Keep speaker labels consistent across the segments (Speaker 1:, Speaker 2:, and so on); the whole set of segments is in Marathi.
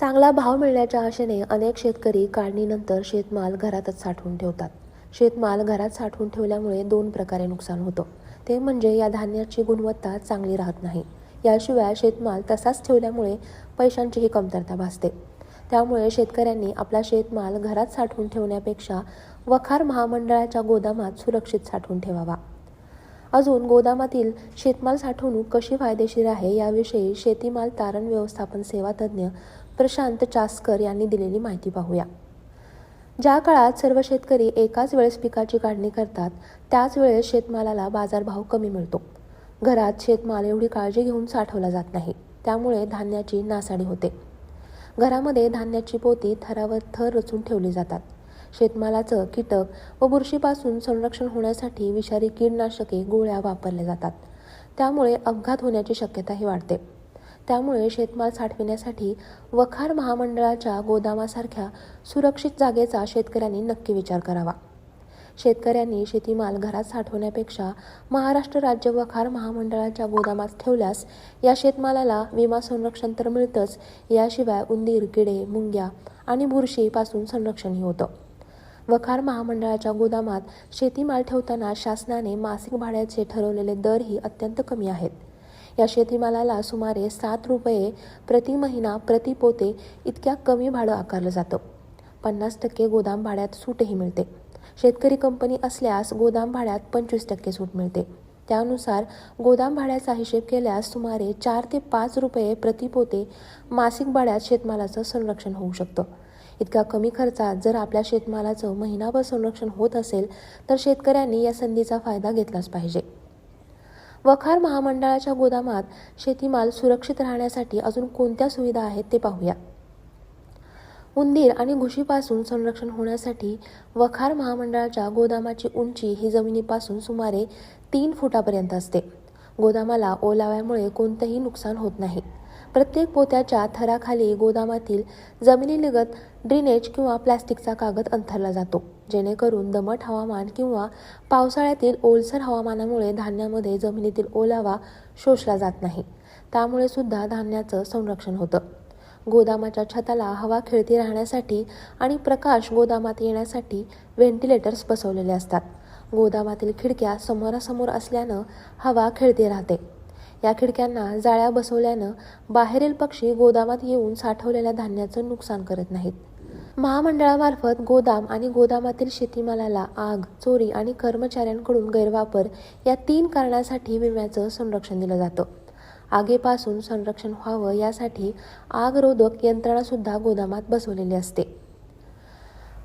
Speaker 1: चांगला भाव मिळण्याच्या आशेने अनेक शेतकरी काढणीनंतर शेतमाल घरातच साठवून ठेवतात. शेतमाल घरात साठवून ठेवल्यामुळे दोन प्रकारे नुकसान होतं. ते म्हणजे या धान्याची गुणवत्ता चांगली राहत नाही. याशिवाय शेतमाल तसाच ठेवल्यामुळे पैशांचीही कमतरता भासते. त्यामुळे शेतकऱ्यांनी आपला शेतमाल घरात साठवून ठेवण्यापेक्षा वखार महामंडळाच्या गोदामात सुरक्षित साठवून ठेवावा. अजून गोदामातील शेतमाल साठवणूक कशी फायदेशीर आहे याविषयी शेतीमाल तारण व्यवस्थापन सेवा तज्ज्ञ प्रशांत चासकर यांनी दिलेली माहिती पाहूया. ज्या काळात सर्व शेतकरी एकाच वेळेस पिकाची काढणी करतात त्याच वेळेस शेतमालाला बाजारभाव कमी मिळतो. घरात शेतमाल एवढी काळजी घेऊन साठवला जात नाही त्यामुळे धान्याची नासाडी होते. घरामध्ये धान्याची पोती थरावर थर रचून ठेवली जातात. शेतमालाचं कीटक व बुरशीपासून संरक्षण होण्यासाठी विषारी कीडनाशके गोळ्या वापरल्या जातात. त्यामुळे अपघात होण्याची शक्यताही वाढते. त्यामुळे शेतमाल साठविण्यासाठी वखार महामंडळाच्या गोदामासारख्या सुरक्षित जागेचा शेतकऱ्यांनी नक्की विचार करावा. शेतकऱ्यांनी शेतीमाल घरात साठवण्यापेक्षा महाराष्ट्र राज्य वखार महामंडळाच्या गोदामात ठेवल्यास या शेतमालाला विमा संरक्षण तर मिळतंच याशिवाय उंदीर किडे मुंग्या आणि बुरशीपासून संरक्षणही होतं. वखार महामंडळाच्या गोदामात शेतीमाल ठेवताना शासनाने मासिक भाड्याचे ठरवलेले दरही अत्यंत कमी आहेत. या शेतीमालाला सुमारे सात रुपये प्रति महिना प्रति पोते इतक्या कमी भाडं आकारलं जातं. पन्नास टक्के गोदाम भाड्यात सूटही मिळते. शेतकरी कंपनी असल्यास गोदाम भाड्यात पंचवीस टक्के सूट मिळते. त्यानुसार गोदाम भाड्याचा हिशेब केल्यास सुमारे चार ते पाच रुपये प्रति पोते मासिक भाड्यात शेतमालाचं संरक्षण होऊ शकतं. इतक्या कमी खर्चात जर आपल्या शेतमालाचं महिनाभर संरक्षण होत असेल तर शेतकऱ्यांनी या संधीचा फायदा घेतलाच पाहिजे. वखार महामंडळाच्या गोदामात शेतीमाल सुरक्षित राहण्यासाठी अजून कोणत्या सुविधा आहेत ते पाहूया. उंदीर आणि घुशीपासून संरक्षण होण्यासाठी वखार महामंडळाच्या गोदामाची उंची ही जमिनीपासून सुमारे तीन फुटापर्यंत असते. गोदामाला ओलाव्यामुळे कोणतंही नुकसान होत नाही. प्रत्येक पोत्याच्या थराखाली गोदामातील जमिनीलगत ड्रेनेज किंवा प्लॅस्टिकचा कागद अंथरला जातो. जेणेकरून दमट हवामान किंवा पावसाळ्यातील ओलसर हवामानामुळे धान्यामध्ये जमिनीतील ओलावा शोषला जात नाही. त्यामुळे सुद्धा धान्याचं संरक्षण होतं. गोदामाच्या छताला हवा खेळती राहण्यासाठी आणि प्रकाश गोदामात येण्यासाठी व्हेंटिलेटर्स बसवलेले असतात. गोदामातील खिडक्या समोरासमोर असल्यानं हवा खेळती राहते. या खिडक्यांना जाळ्या बसवल्यानं बाहेरील पक्षी गोदामात येऊन साठवलेल्या धान्याचं नुकसान करत नाहीत. महामंडळामार्फत गोदाम आणि गोदामातील शेतीमालाला आग चोरी आणि कर्मचाऱ्यांकडून गैरवापर या तीन कारणासाठी विम्याचं संरक्षण दिलं जातं. आगीपासून संरक्षण व्हावं यासाठी आगरोधक यंत्रणासुद्धा गोदामात बसवलेली असते.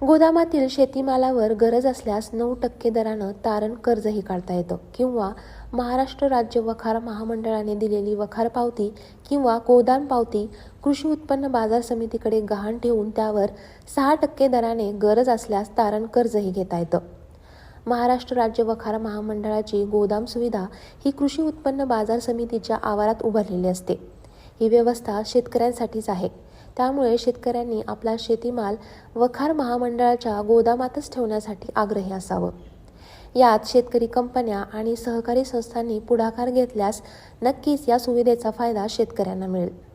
Speaker 1: गोदामातील शेतीमालावर गरज असल्यास नऊ टक्के दरानं तारण कर्जही काढता येतं. किंवा महाराष्ट्र राज्य वखार महामंडळाने दिलेली वखार पावती किंवा गोदाम पावती कृषी उत्पन्न बाजार समितीकडे गहाण ठेवून त्यावर सहा टक्के दराने गरज असल्यास तारण कर्जही घेता येतं. महाराष्ट्र राज्य वखार महामंडळाची गोदाम सुविधा ही कृषी उत्पन्न बाजार समितीच्या आवारात उभारलेली असते. ही व्यवस्था शेतकऱ्यांसाठीच आहे. त्यामुळे शेतकऱ्यांनी आपला शेतीमाल वखार महामंडळाच्या गोदामातच ठेवण्यासाठी आग्रही असावं. यात शेतकरी कंपन्या आणि सहकारी संस्थांनी पुढाकार घेतल्यास नक्कीच या सुविधेचा फायदा शेतकऱ्यांना मिळेल.